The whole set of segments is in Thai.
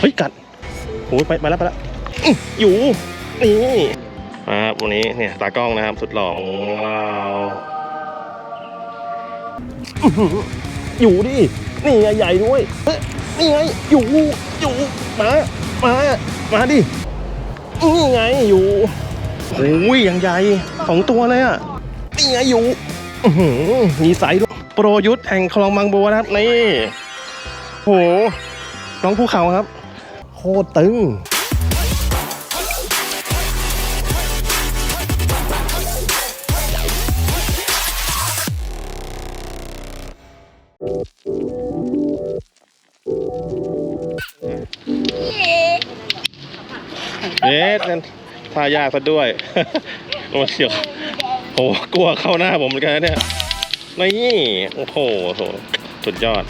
เฮ้ยกัดโอ้ยไปไปแล้วไปแล้วอื้ออยู่นี่มาครับวันนี้เนี่ยตากล้องนะครับสุดหล่อของเราอื้อหืออยู่ดินี่ไงใหญ่ด้วยเฮ้ยนี่ไงอยู่อยู่มามามาดินี่ไงอยู่โอ้ยยังใหญ่สองตัวเลยอะนี่ไงอยู่อื้อหือมีไซส์ด้วยโปรยุทธ์แห่งคลองบางบัวนะครับนี่โหน้องภูเขาครับ โคตรตึงเอ๊ะนั่นทายากซะด้วยโอ้เชียวโหกลัวเข้าหน้าผมเหมือนกันเนี่ยนี่โอ้โหโหสุดยอด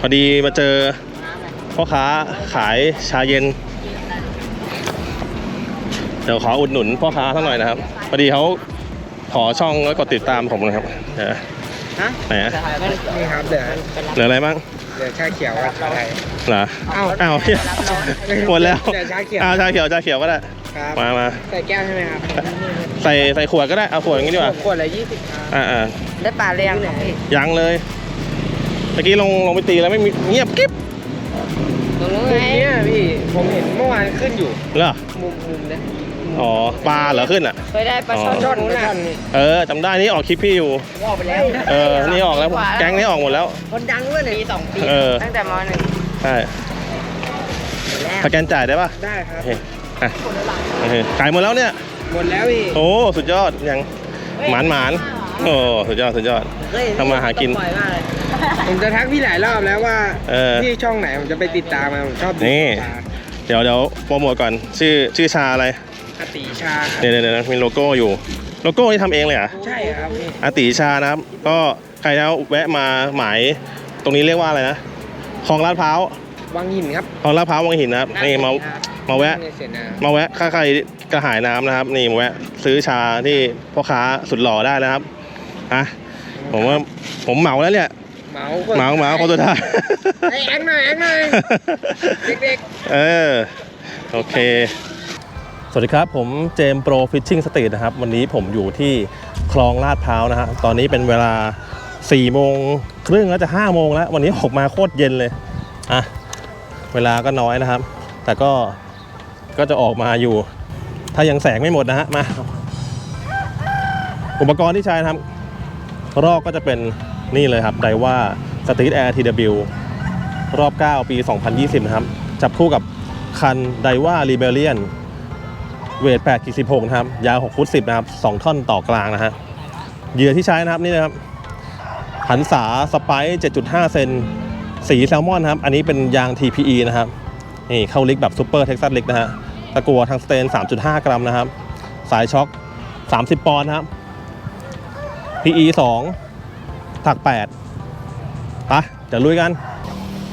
พอดีมาเจอ พ่อค้าขายชาเย็น เดี๋ยวขออุดหนุนพ่อค้าสักหน่อยนะครับพอดีเขาขอช่องแล้วกดติดตามผมนะครับเดี๋ยวฮะไหนอะนี่ครับเดี๋ยวเหลืออะไรบ้างเดี๋ยวชาเขียวกับอะไรเหรออ้าวอ้าวเหี้ยหมดแล้วเดี๋ยวชาเขียวอ้าวชาเขียวชาเขียวก็ได้ครับมามาใส่แก้วใช่ไหมครับใส่ใส่ขวดก็ได้เอาขวดอย่างนี้ดีกว่าขวดละยี่สิบครับอ่าอ่าได้ปลาเรียงครับพี่ยังเลยเมื่อกี้ลงลงไปตีแล้วไม่มีเงียบกิ๊บ ตรงนู้นมุไงมเนี้ยพี่ผมเห็นเมื่อวานขึ้นอยู่เหรอมุมมุมเนี้ยอ๋อปลาเหรอขึ้นอะ เคยได้ปลาช่อนช่อนนู้นช่อน่ะนนี่เออจำได้นี่ออกคลิปพี่อยู่ออกไปแล้วเออนี่ออกแล้วแก๊งนี้ออกหมดแล้ว คนดังด้วยปีสองปีเออตั้งแต่มหนึ่งใช่แล้วสแกนจ่ายได้ป่ะได้ครับโอเคอะโอเคขายหมดแล้วเนี่ยหมดแล้วพี่โอ้สุดยอดยังหมานหมานโอ้สุดยอดสุดยอดทำมาหากิน ปล่อยมากเลยผมจะทักพี่หลายรอบแล้วว่าเออ พี่ช่องไหนผมจะไปติดตามมาผมชอบดูนี่ชาเดี๋ยวเดี๋ยวโปรโมทก่อนชื่อชื่อชาอะไรอาติชาครับเดี๋ยวเดี๋ยวเดี๋ยวมีโลโก้อยู่ โลโก้นี่ทำเองเลยเหรอะใช่ครับพี่อาติชานะครับ ก็ใครแล้วแวะมาหมายตรงนี้เรียกว่าอะไรนะคลองลาดพร้าววังหินครับคลองลาดพร้าววังหินนะครับนี่มามาแวะ ในเสนามาแวะถ้าใครกระหายน้ำนะครับ นี่มาแวะซื้อชาที่พ่อค้าสุดหล่อได้นะครับอะผมว่าผมเหมาแล้วเนี่ย เหมาเหมาเหมาคนสุดท้ายไอ้ยแอ็กหน่อยแอ็กหน่อยเด็กเออ โอเค สวัสดีครับ ผมเจมโปรฟิชชิ่งสตรีทนะครับ วันนี้ผมอยู่ที่คลองลาดพร้าวนะฮะตอนนี้เป็นเวลา4โมงครึ่งแล้วจะ5โมงแล้ว วันนี้ออกมาโคตรเย็นเลย อะ เวลาก็น้อยนะครับ แต่ก็ก็จะออกมาอยู่ ถ้ายังแสงไม่หมดนะฮะมาอุปกรณ์ที่ใช้นะครับรอบก็จะเป็น นี่เลยครับไดว่าสตรีทแอร์ TW รอบ 9 ปี 2020 นะครับ จับคู่กับคันไดว่า r ีเบเลียนเวท8กิ16นะครับ ยาว6ฟุต10 นะครับ 2 ท่อนต่อกลางนะฮะเหยื่อที่ใช้นะครับนี่นะครับ หันษาสไปซ์7.5 เซนสีแซลมอนครับ อันนี้เป็นยาง TPE นะครับ นี่เข้าลิกแบบซูเปอร์เท็กซัสลิกนะฮะตะกัวทางสเตน 3.5 กรัมนะครับ สายช็อค 30 ปอนด์นะครับ PE 2 ถัก8ปะเดี๋ยวลุยกัน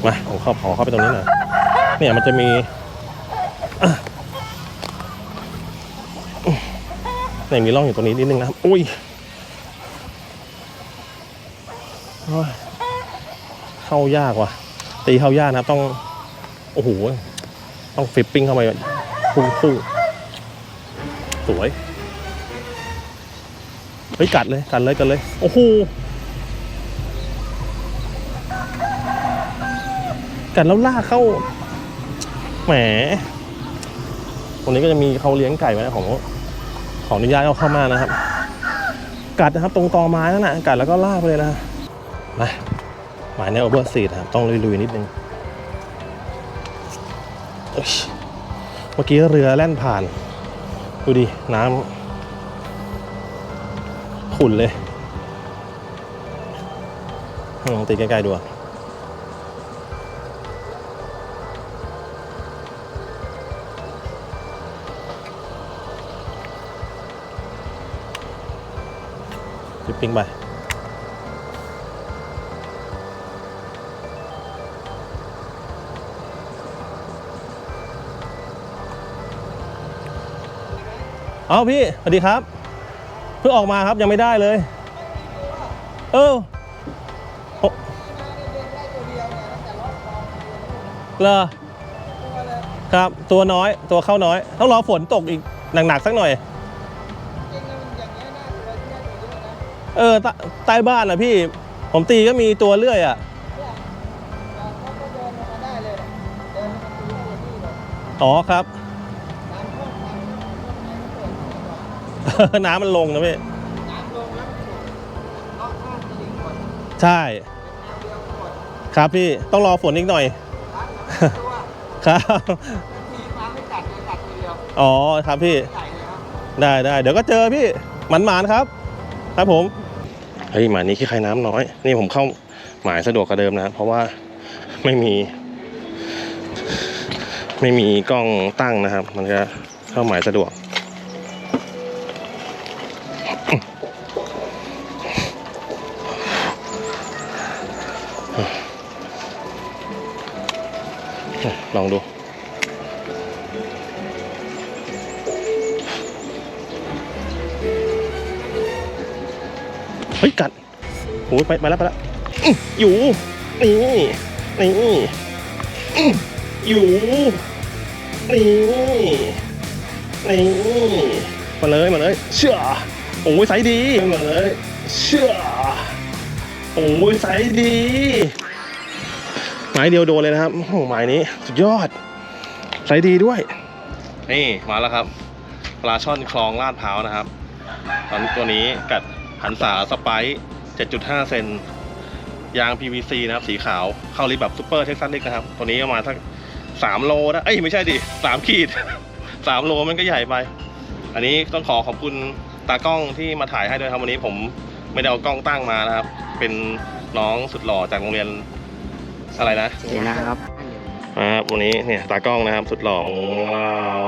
มาผมเข้าขอเข้าไปตรงนี้หน่อยเนี่ยมันจะมีอะเนี่ยมีร่องอยู่ตรงนี้นิดนึงนะครับอุ้ยเข้ายากว่ะ ตีเข้ายากนะครับ ต้อง โอ้โห ต้องฟิปปิ้งเข้าไปพุ่งพุ่งสวย เฮ้ย กัดเลย กัดเลย กัดเลย โอ้โห กัดแล้วล่าเข้า แหม ตรงนี้ก็จะมีเขาเลี้ยงไก่ไว้นะของขออนุญาตเอาเข้ามานะครับ กัดนะครับตรงตอไม้นั่นนะกัดแล้วก็ล่าไปเลยนะมาหมายในโอเวอร์ซีดครับต้องลุยๆนิดนึงเมื่อกี้เรือแล่นผ่าน ดูดิ น้ำขุ่นเลยลองตีใกล้ๆดูอะ ปิ้งไปเอาพี่สวัสดีครับ เพิ่งออกมาครับยังไม่ได้เลย เออโอ้เหรอครับ ตัวน้อยตัวเข้าน้อย ต้องรอฝนตกอีกหนักๆสักหน่อย เออใต้ใต้บ้านนะพี่ ผมตีก็มีตัวเลื่อยอะเนี่ยเราเขาก็เดินลงมาได้เลยเดินมาตีได้อย่างนี้เลยอ๋อครับน้ำท่วมน้ำท่วมน้ำท่วมไหนก็เปิดน้ำมันลงนะพี่น้ำลงแล้วก็เลาะข้างตลิ่งหมดใช่แนวเดียวหมดครับพี่ต้องรอฝนอีกหน่อยล้างหลังตัวครับทีน้ำไม่กัดเลยกัดทีเดียวอ๋อครับพี่ใหญ่เลยครับได้ได้เดี๋ยวก็เจอพี่หมันหมานๆครับ ครับผม เฮ้ยหมายนี้ขี้ใครน้ำน้อย นี่ผมเข้าหมายสะดวกกว่าเดิมนะ เพราะว่าไม่มี ไม่มีกล้องตั้งนะครับ มันก็เข้าหมายสะดวก ลองดู ฮ้ยกัดโอ้ยไปไปแล้วไปแล้วอื้ออยู่นี่นี่อื้ออยู่นี่นี่มาเลยมาเลยเชื่อโอ้ยไซส์ดีมาเลยเชื่อโอ้ยไซส์ดีไม้เดียวโดนเลยนะครับโอ้โหไม้นี้สุดยอดไซส์ดีด้วยนี่มาแล้วครับปลาช่อนคลองลาดพร้าวนะครับ ตอนตัวนี้กัด หันษาสไปซ์7.5 เซน ยาง PVC นะครับ สีขาว เข้าลิฟต์แบบซูเปอร์เท็กซัสเล็กนะครับ ตัวนี้ประมาณสัก3โลนะ เอ้ย ไม่ใช่ดิ3ขีด 3 โลมันก็ใหญ่ไป อันนี้ต้องขอขอบคุณตากล้องที่มาถ่ายให้ด้วยครับ วันนี้ผมไม่ได้เอากล้องตั้งมานะครับ เป็นน้องสุดหล่อจากโรงเรียนอะไรนะเสียนะครับอ่าวันนี้เนี่ยตากล้องนะครับ สุดหล่อว้าว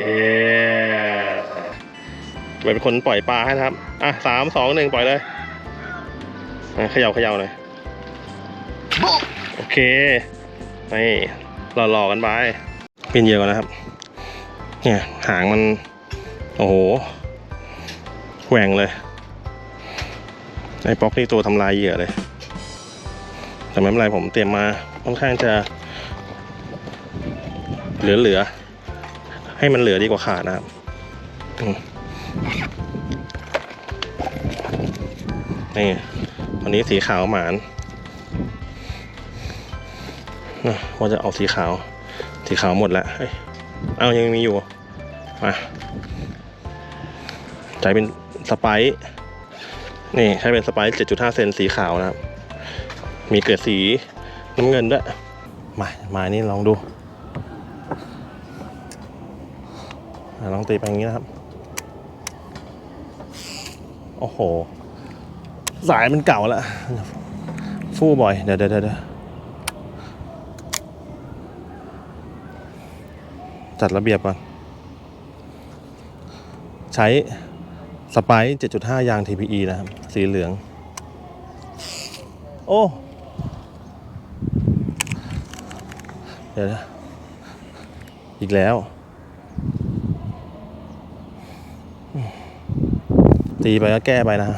เเป็นคนปล่อยปลาให้นะครับ อะสามสองหนึ่งปล่อยเลยเขย่าเขย่าเลยโอเค นี่หล่อๆกันไป เป็นเยอก่อนนะครับ เนี่ยหางมัน โอ้โหแหว่งเลย ไอ้ป๊อกนี่ตัวทำลายเหยื่อเลย แต่ไม่เป็นไรผมเตรียมมาค่อนข้างจะ เหลือๆ ให้มันเหลือดีกว่าขาดนะครับนี่วันนี้สีขาวหมานนะว่าจะเอาสีขาว สีขาวหมดแล้วเอ้เอายังมีอยู่มาใจเป็นสไปซ์นี่ใช้เป็นสไปซ์7.5 เซนสีขาวนะครับ มีเกล็ดสีน้ำเงินด้วย มา มานี่ลองดูอะ ลองตีไปอย่างนี้นะครับ โอ้โห สายมันเก่าแล้วฟู่บ่อย เดี๋ยวเดี๋ยวเดี๋ยวจัดระเบียบก่อน ใช้สไปซ์7.5 ยาง TPE นะครับ สีเหลือง โอ้ เดี๋ยวนะ อีกแล้วอืม ตีไปก็แก้ไปนะ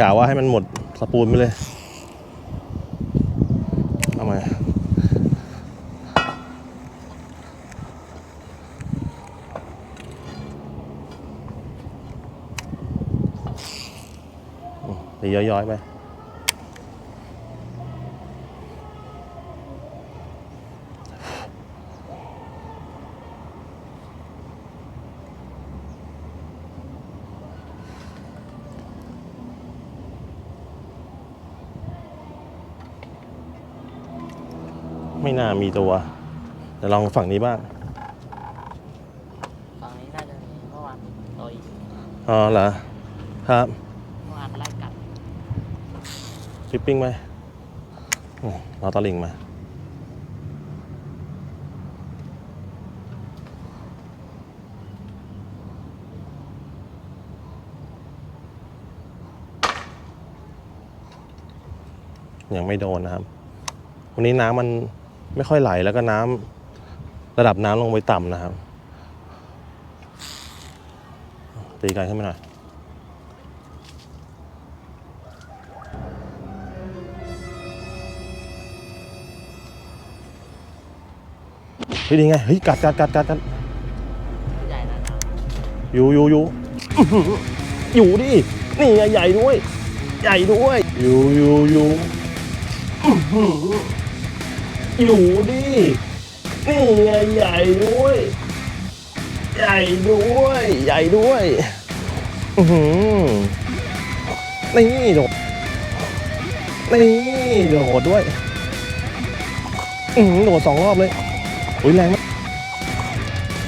กล่าวว่าให้มันหมดสปูนไปเลยเอามาตีย้อยๆไป ไม่น่ามีตัวเดี๋ยวลองฝั่งนี้บ้างฝั่งนี้น่าจะมีเมื่อวานมีตัวอีกอ๋อเหรอครับเมื่อวานไล่กัดฟิปปิ้งไหมอืมเราตะลิงมา ยังไม่โดนนะครับ วันนี้น้ำมัน ไม่ค่อยไหลแล้วก็น้ำ ระดับน้ำลงไปต่ำนะครับ ตีกันขึ้นมาหน่อยเฮ้ยดีไงเฮ้ยกัดกัดกัดกัดกัดอยู่อยู่อยู่อยู่ดินี่ใหญ่ด้วย ใหญ่ด้วย อยู่อยู่อยู่ อยู่ดินี่ไงใหญ่ด้วย ใหญ่ด้วย ใหญ่ด้วย อือหือนี่โดดนี่โดดด้วย อือหือโดดสองรอบเลย อุ้ยแรงมาก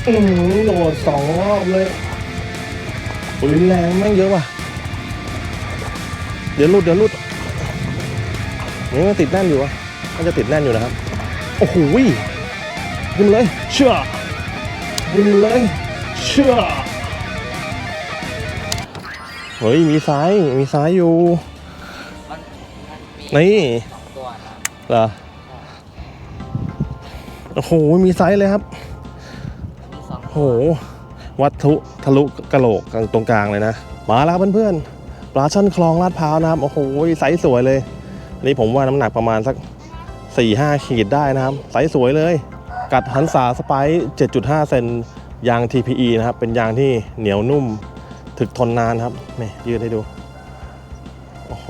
อือหือโดดสองรอบเลย อุ้ยแรงแม่งเยอะว่ะ เดี๋ยวลุดเดี๋ยวลุดนี่มันติดแน่นอยู่อะมันจะติดแน่นอยู่นะครับ โอ้โหขึ้นมาเลยเชื่อขึ้นมาเลยเชื่อเฮ้ยมีซ้ายมีซ้ายอยู่มันมันมีนี่สองตัวนะเหรอโอ้โหมีไซส์เลยครับมีสองโอ้โหวัตถุทะลุกระโหลกตรงกลางเลยนะมาแล้วครับเพื่อนๆปลาช่อนคลองลาดพร้าวนะครับโอ้โหไซส์สวยเลยนี่ผมว่าน้ำหนักประมาณสัก 4-5 ขีดได้นะครับไซส์สวยเลย กัดหันษาสไปซ์7.5 เซนยาง TPE นะครับ เป็นยางที่เหนียวนุ่ม ถึกทนนานครับนี่ยืดให้ดู โอ้โห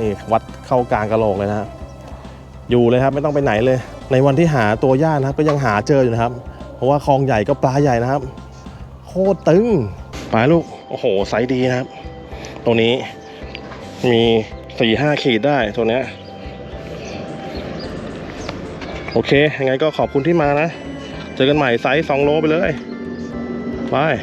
นี่วัดเข้ากลางกระโหลกเลยนะครับอยู่เลยครับไม่ต้องไปไหนเลย ในวันที่หาตัวย่านะครับก็ยังหาเจออยู่นะครับ เพราะว่าคลองใหญ่ก็ปลาใหญ่นะครับ โคตรตึงปลาลูก โอ้โหไซส์ดีนะครับ ตรงนี้มีสี่ห้าขีดได้ตัวเนี้ย โอเค ยังไงก็ขอบคุณที่มานะ เจอกันใหม่ไซส์สองโลไปเลยบาย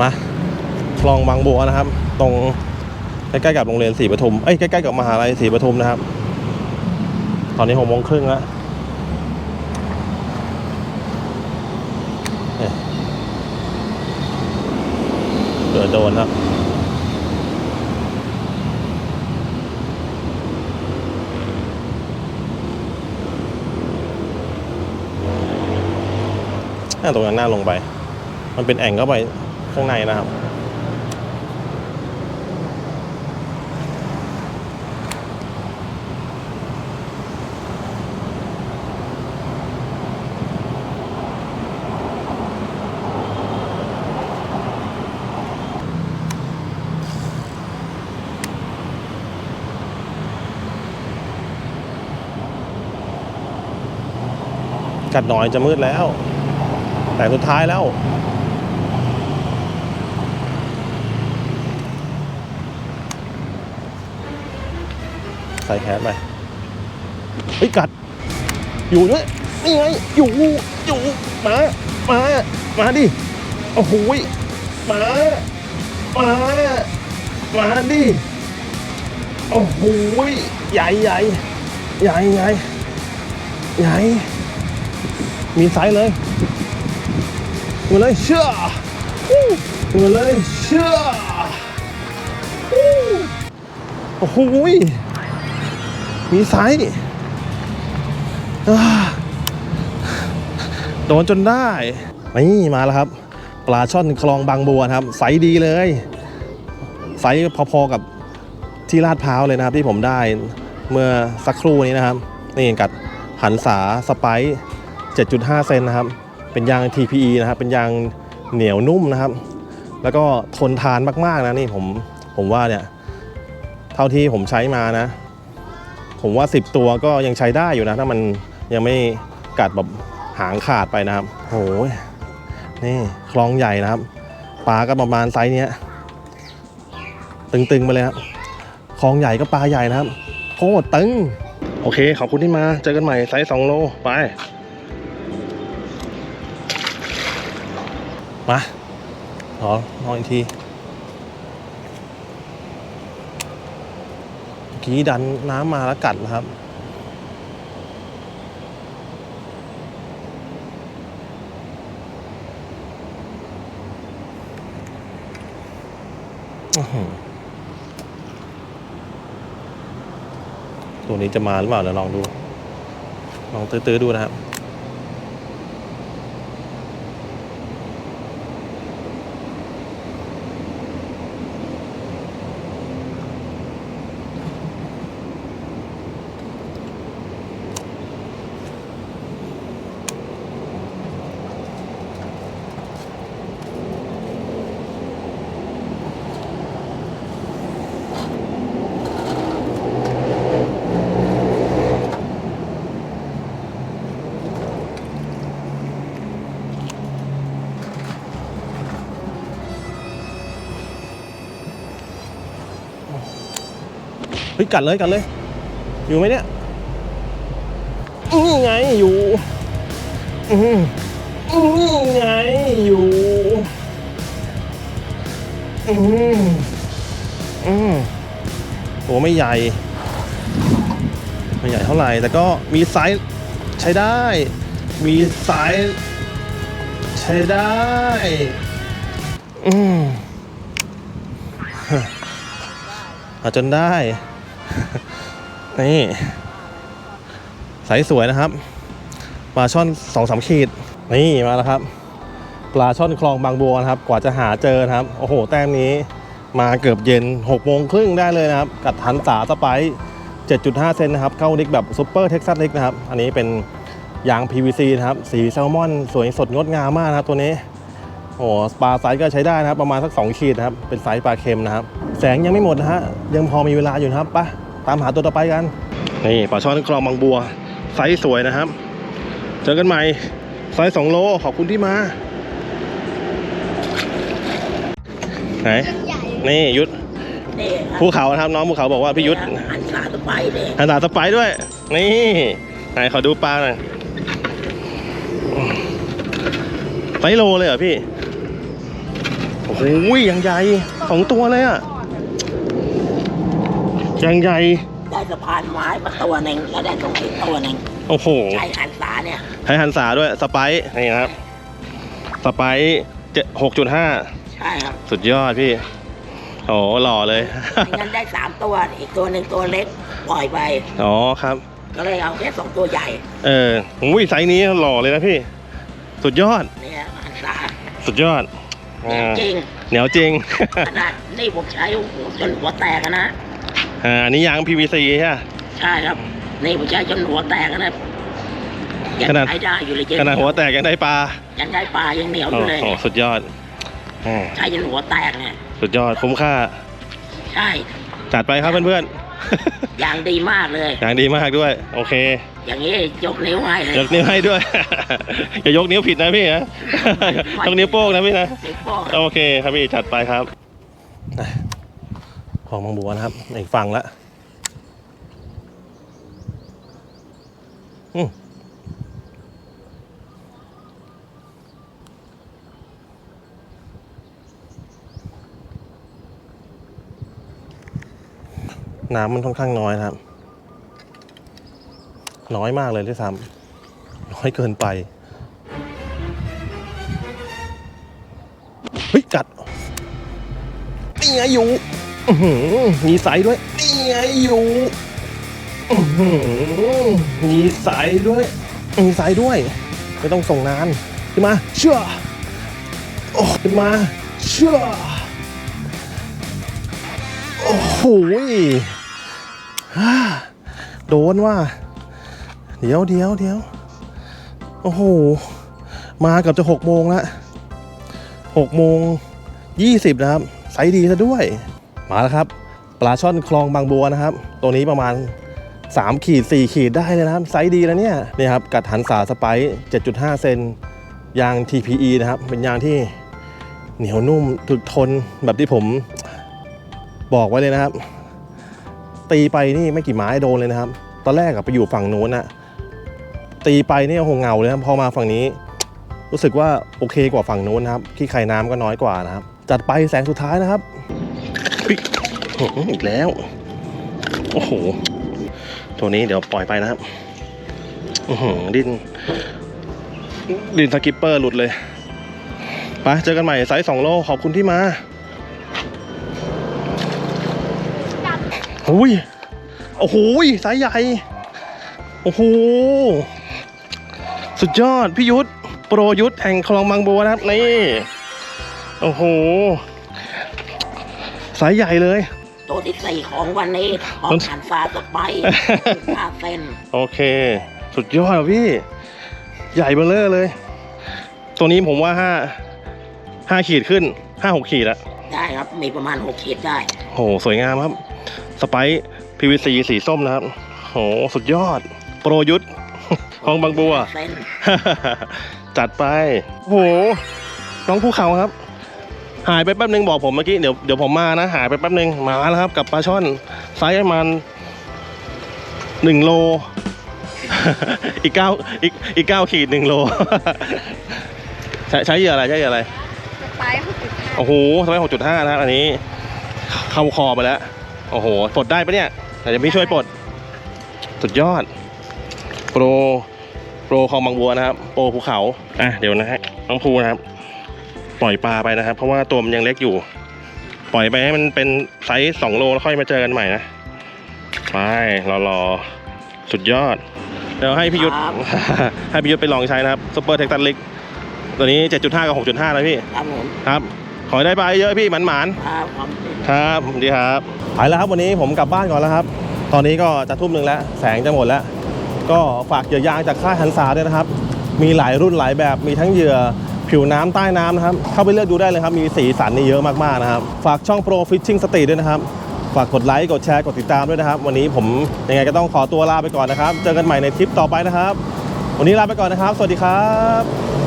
มาคลองบางบัวนะครับ ตรงใกล้ๆกับโรงเรียนศรีปทุมเอ้ยใกล้ๆกับมหาลัยศรีปทุมนะครับ ตอนนี้หกโมงครึ่งแล้วเอ๊ะเดือโดนครับตรงนั้นหน่าลงไป มันเป็นแอ่งเข้าไปข้างในนะครับ กัดหน่อยจะมืดแล้ว แต่สุดท้ายแล้ว ใส่แคสไปเฮ้ยกัด อยู่ด้วยนี่ไงอยู่อยู่มามามาดิโอ้โหมามามาดิโอ้โหใหญ่ใหญ่ใหญ่ใหญ่ใหญ่ มีไซส์เลยมาเลยเชื่อมาเลยเชื่อโอ้โหมีไซส์โดนจนได้นี่มาแล้วครับ ปลาช่อนคลองบางบัวครับไซส์ดีเลยไซส์พอๆกับที่ลาดพร้าวเลยนะครับที่ผมได้เมื่อสักครู่นี้นะครับ นี่กัดหันษาสไปซ์ 7.5 เซนนะครับ เป็นยาง TPE นะครับ เป็นยางเหนียวนุ่มนะครับ แล้วก็ทนทานมากๆนะนี่ผมผมว่าเนี่ย เท่าที่ผมใช้มานะ ผมว่า 10 ตัวก็ยังใช้ได้อยู่นะ ถ้ามันยังไม่กัดแบบหางขาดไปนะครับโอ้ยนี่คลองใหญ่นะครับปลาก็ประมาณไซส์เนี้ยตึงๆไปเลยครับคลองใหญ่ก็ปลาใหญ่นะครับโคตรตึง โอเค ขอบคุณที่มา เจอกันใหม่ไซส์2โล ไป มาขอลองอีกทีเมื่อกี้ดันน้ำมาแล้วกัดนะครับ ตัวนี้จะมาหรือเปล่าเดี๋ยวลองดู ลองตื้อๆดูนะครับ ฮ้ยกัดเลยกัดเลย อยู่ไหมเนี่ยนี่ไงอยู่อืมนี่ไงอยู่อืมอืมโอไม่ใหญ่ ไม่ใหญ่เท่าไหร่ แต่ก็มีไซส์ใช้ได้ มีไซส์ใช้ได้ อืมอาจนได้ นี่ใสสวยนะครับ ปลาช่อนสองสามขีด นี่มาแล้วครับ ปลาช่อนคลองบางบัวนะครับ กว่าจะหาเจอนะครับ โอ้โห แต้มนี้ มาเกือบเย็น6โมงครึ่งได้เลยนะครับ กัดหันสาสไปร์7.5 เซนนะครับ เข้านิกแบบซูเปอร์เท็กซัสนิกนะครับ อันนี้เป็นยาง PVC นะครับ สีแซลมอน สวยสดงดงามมากนะครับตัวนี้ โอ้ปลาไซส์ก็ใช้ได้นะครับ ประมาณสัก 2 ขีดนะครับ เป็นไซส์ปลาเค็มนะครับ แสงยังไม่หมดนะฮะ ยังพอมีเวลาอยู่นะครับไปะตามหาตัวต่อไปกัน นี่ปลาช่อนคลองบางบัว ไซส์สวยนะครับ เจอกันใหม่ ไซส์2โล ขอบคุณที่มา ไหน นี่ยุทธนี่ภูเขานะครับน้องภูเขาบอกว่าพี่ยุทธอันสาสไปเลยหันตาสไปร์ด้วย นี่ ไหนขอดูปลาหน่อยไซส์โลเลยเหรอพี่ โอ้โหยังใหญ่สองตัวเลยอะยังใหญ่ ได้สะพานไม้มาตัวหนึ่งแล้วได้ตรงนี้ตัวหนึ่งโอ้โหใช้อันสาเนี่ยใช้หันษาด้วยสไปร์นี่นะครับ สไปร์เจ็ดหกจุดห้าใช่ครับ สุดยอดพี่ โอ้หล่อเลยไม่งั้นได้สามตัว อีกตัวหนึ่งตัวเล็กปล่อยไป อ๋อครับ ก็เลยเอาแค่สองตัวใหญ่ เอออุ้ยไซส์นี้หล่อเลยนะพี่ สุดยอด เนี่ยอันสาสุดยอดเนี่ย อ่าจริงเหนียวจริง ขนาดนี่ผมใช้โอ้โหจนหัวแตกอะนะอ่าอันนี้ยาง PVC ใช่ไหมใช่ครับ นี่ผมใช้จนหัวแตกอะนะยังขนาด ใช้ได้อยู่เลยขนาดหัวแตกยังได้ปลายังได้ปลายังเหนียวอโอ้ยู่เลย โหสุดยอดอ่าใช้จนหัวแตกเนี่ยสุดยอดคุ้มค่า ใช่จัดไปครับเพื่อนยางดีมากเลยๆอย่างดีมากด้วย โอเค อย่างนี้ยกนิ้วให้เลยยกนิ้วให้ด้วย อย่ายกนิ้วผิดนะพี่นะยกนิ้วโป้งนะพี่นะนิ้วโป้งโอเคครับพี่จัดไปครับอะของบางบัวนะครับอีกฝั่งละอืมน้ำมันค่อนข้างน้อยนะครับ น้อยมากเลยที่ซ้ำน้อยเกินไปเฮ้ยกัดนี่ไงอยู่มีสายด้วยนี่ไงอยู่มีสายด้วย มีสายด้วย ไม่ต้องส่งนานขึ้นมา เชื่อโอ้ขึ้นมาเชื่อโอ้โหฮ่าโดนว่า เดี๋ยวเดี๋ยวเดี๋ยวโอ้โห มาเกับจะหกโมงแล้วหกโมงยี่สิบนะครับไซส์ดีซะด้วย มาแล้วครับ ปลาช่อนคลองบางบัวนะครับ ตัวนี้ประมาณ 3 ขีด 4 ขีดได้เลยนะครับ ไซส์ดีแล้วเนี่ยนี่ครับ กัดหันสาสไปร์7.5 เซนยาง TPE นะครับ เป็นยางที่เหนียวนุ่มถึกทนแบบที่ผมบอกไว้เลยนะครับ ตีไปนี่ไม่กี่ไม้โดนเลยนะครับ ตอนแรกอะไปอยู่ฝั่งโน้นอะ ตีไปเนี่โอโหเงาเลยครับพอมาฝั่งนี้ รู้สึกว่าโอเคกว่าฝั่งโน้นนะครับขี้ไข่น้ำก็น้อยกว่านะครับ จัดไปแสงสุดท้ายนะครับเฮ้ยโอ้โหอีกแล้ว โอ้โห ตัวนี้เดี๋ยวปล่อยไปนะครับอือหือดินดินสกิปเปอร์หลุดเลยไปเจอกันใหม่ไซส์สองโลขอบคุณที่มาหุยโอ้โหไซส์ใหญ่ โอ้โห สุดยอดพี่ยุทธโปรยุทธแห่งคลองบางบัวนะครับนี่โอ้โหสายใหญ่เลยตัวที่สี่ของวันนี้ออกหันฟ้าสดไปห้าเซนโอเค สุดยอดอะพี่ ใหญ่เบ้อเลอเลย ตัวนี้ผมว่าห้าห้าขีดขึ้นห้าหกขีดอะได้ครับ มีประมาณหกขีดได้โหสวยงามครับ สไปซ์ PVC สีส้มนะครับโหสุดยอด โปรยุทธ คลองบางบัวเซนจัดไปโอ้โหน้องภูเขาครับ หายไปแป๊บนึงบอกผมเมื่อกี้เดี๋ยวเดี๋ยวผมมานะ หายไปแป๊บนึงมาแล้วครับ กับปลาช่อนไซส์ประมาณหนึ่งโล อีกเก้าอีกอีกเก้าขีดหนึ่งโล ใช้ใช้เหยื่ออะไรใช้เหยื่ออะไรไปหกจุดห้าโอ้โหทำไมหกจุดห้านะครับอันนี้ เข้าคอไปแล้ว โอ้โหปลดได้ปะเนี่ยแต่จะพี่ช่วยปลดสุดยอด โปร โปรคลองบางบัวนะครับ โปรภูเขา อะเดี๋ยวนะฮะน้องภูนะครับ ปล่อยปลาไปนะครับ เพราะว่าตัวมันยังเล็กอยู่ ปล่อยไปให้มันเป็นไซส์สองโลแล้วค่อยมาเจอกันใหม่นะไปรอรอสุดยอด เดี๋ยวให้พี่ยุทธให้พี่ยุทธไปลองใช้นะครับซุปเปอร์เทคตันลิกตัวนี้ 7.5 กับ 6.5 นะพี่ ครับผมครับ ขอให้ได้ปลาเยอะพี่หมันหมานครับผม ๆครับดีครับไปแล้วครับวันนี้ผมกลับบ้านก่อนแล้วครับ ตอนนี้ก็จะทุ่มหนึ่งแล้ว แสงจะหมดแล้ว ก็ฝากเหยื่อยางจากค่ายฮันซาด้วยนะครับ มีหลายรุ่นหลายแบบมีทั้งเหยื่อผิวน้ำใต้น้ำนะครับ เข้าไปเลือกดูได้เลยครับ มีสีสันนี่เยอะมากๆนะครับ ฝากช่อง Pro Fishing s t e e ด้วยนะครับ ฝากกดไลค์กดแชร์กดติดตามด้วยนะครับ วันนี้ผมยังไงก็ต้องขอตัวลาไปก่อนนะครับ เจอกันใหม่ในทริปต่อไปนะครับ วันนี้ลาไปก่อนนะครับ สวัสดีครับ